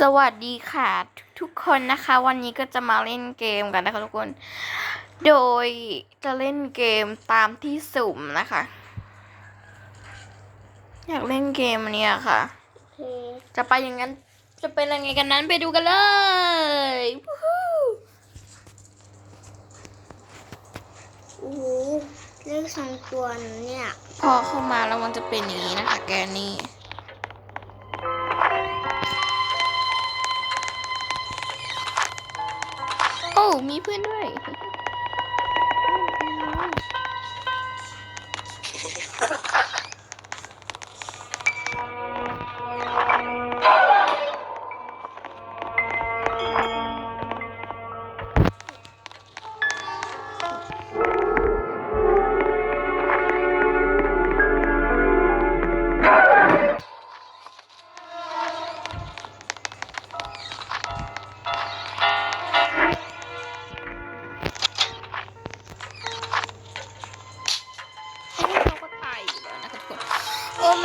สวัสดีค่ะทุกๆคนนะคะ วันนี้ก็จะมาเล่นเกมกันนะคะทุกคน โดยจะเล่นเกมตามที่สุ่มนะคะ อยากเล่นเกมอันเนี้ยค่ะโอเคจะไปอย่างนั้น จะเป็นยังไงกันนั้นไปดูกันเลยวู้ฮู้โอ้โหเลขสองตัวเนี่ย พอเข้ามาแล้วมันจะเป็นอย่างนี้นะคะ แกน มีเพื่อนด้วย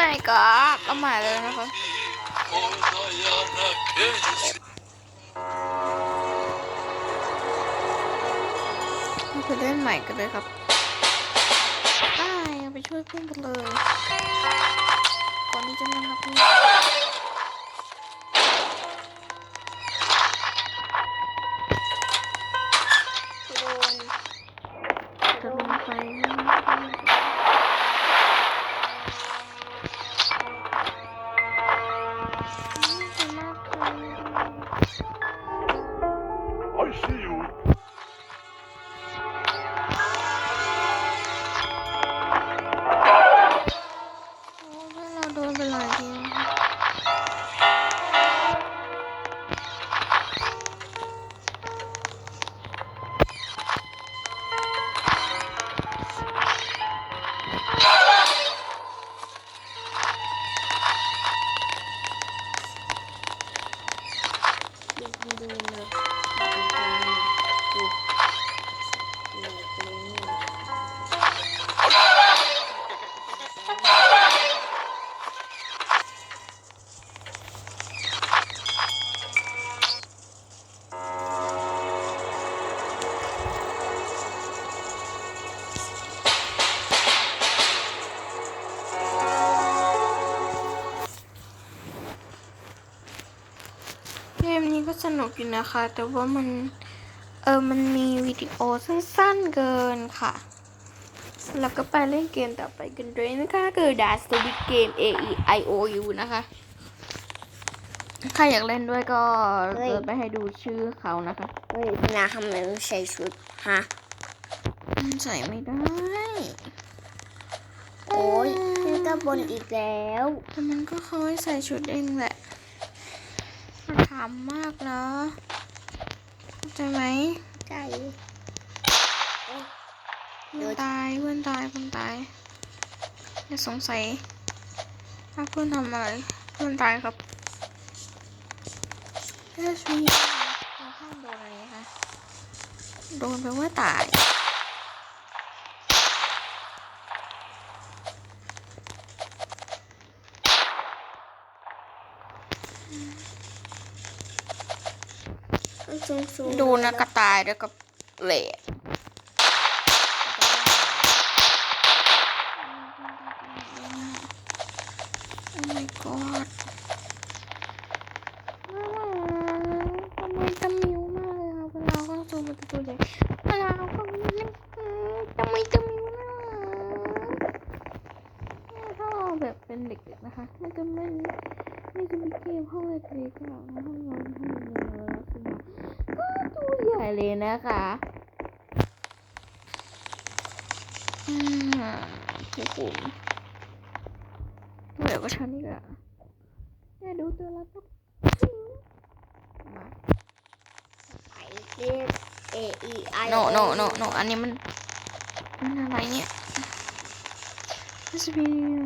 my god เอาใหม่เลยนะคะเราไปเล่นใหม่กันเลยครับไปเอาไปช่วยเพื่อนกันเลย ก่อนที่จะมาครับพื่อนโดนจะลงไป 是有。 นี้ก็สนุกอยู่นะคะ แต่ว่ามัน เออมันมีวิดีโอสั้นๆเกินค่ะ แล้วก็ไปเล่นเกมต่อไปกันเลยนะคะคือ Dash t w i t Game A E I O U นะคะ ใครอยากเล่นด้วยก็เดินไปให้ดูชื่อเขานะคะ เฮ้ยพี่นาทำไมไม่ใส่ชุดฮะใส่ไม่ได้ โอ้ยนี่ก็บนอีกแล้ว แต่มันก็เคยใส่ชุดเองแหละ ถามมากนะเข้าใจไหมใจเพื่อนตายเพื่อนตายเพื่อนตายอย่าสงสัยว่าเพื่อนทำอะไรเพื่อนตายครับเฮ้ยชีวิตเราห้ามโดนอะไรคะโดนแปลว่าตาย สูงสูงดูนะกระต่ายแล้วก็เหละโอ้ my god ทำไมตะมิวมากเลยค่ะเวลาเขาสูมันจะตัวใหญ่เวลาเข้ามาเล่นทำไมตะมิวน่าถ้าเราแบบเป็นเด็กๆนะคะไม่จะไม่ไม่จะมีเกมห้องเล็กๆอะห้องนอนห้องเรียนแล้วลักษณะก็ตัว ใหญ่เลยนะคะอืมพี่ผมเดี๋ยวก็ฉันนี่แหละอย่าดูตัวแล้วก็มาไปเรียก A E I no no no no อันนี้มันมันอะไรเนี่ย This video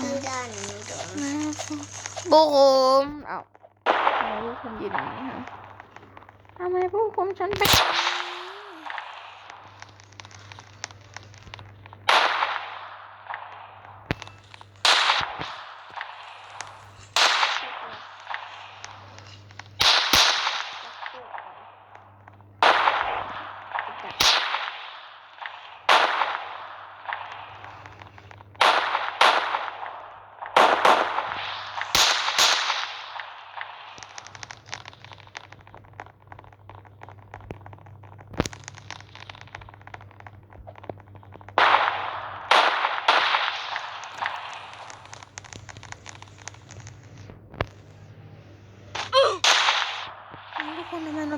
ชื่อด้านนี้โดนบูมเอ้าทำไมพวกคุณยืนอย่างนี้ฮะ ทำไมพวกคุณฉันไป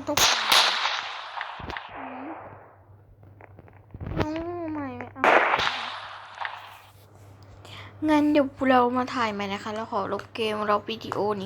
ง่างนี้ทุกน้องใหม่เอางั้นเดี๋ยวเรามาถ่ายใหม่นะคะ แล้วขอลบเกมเราวิดีโอนี้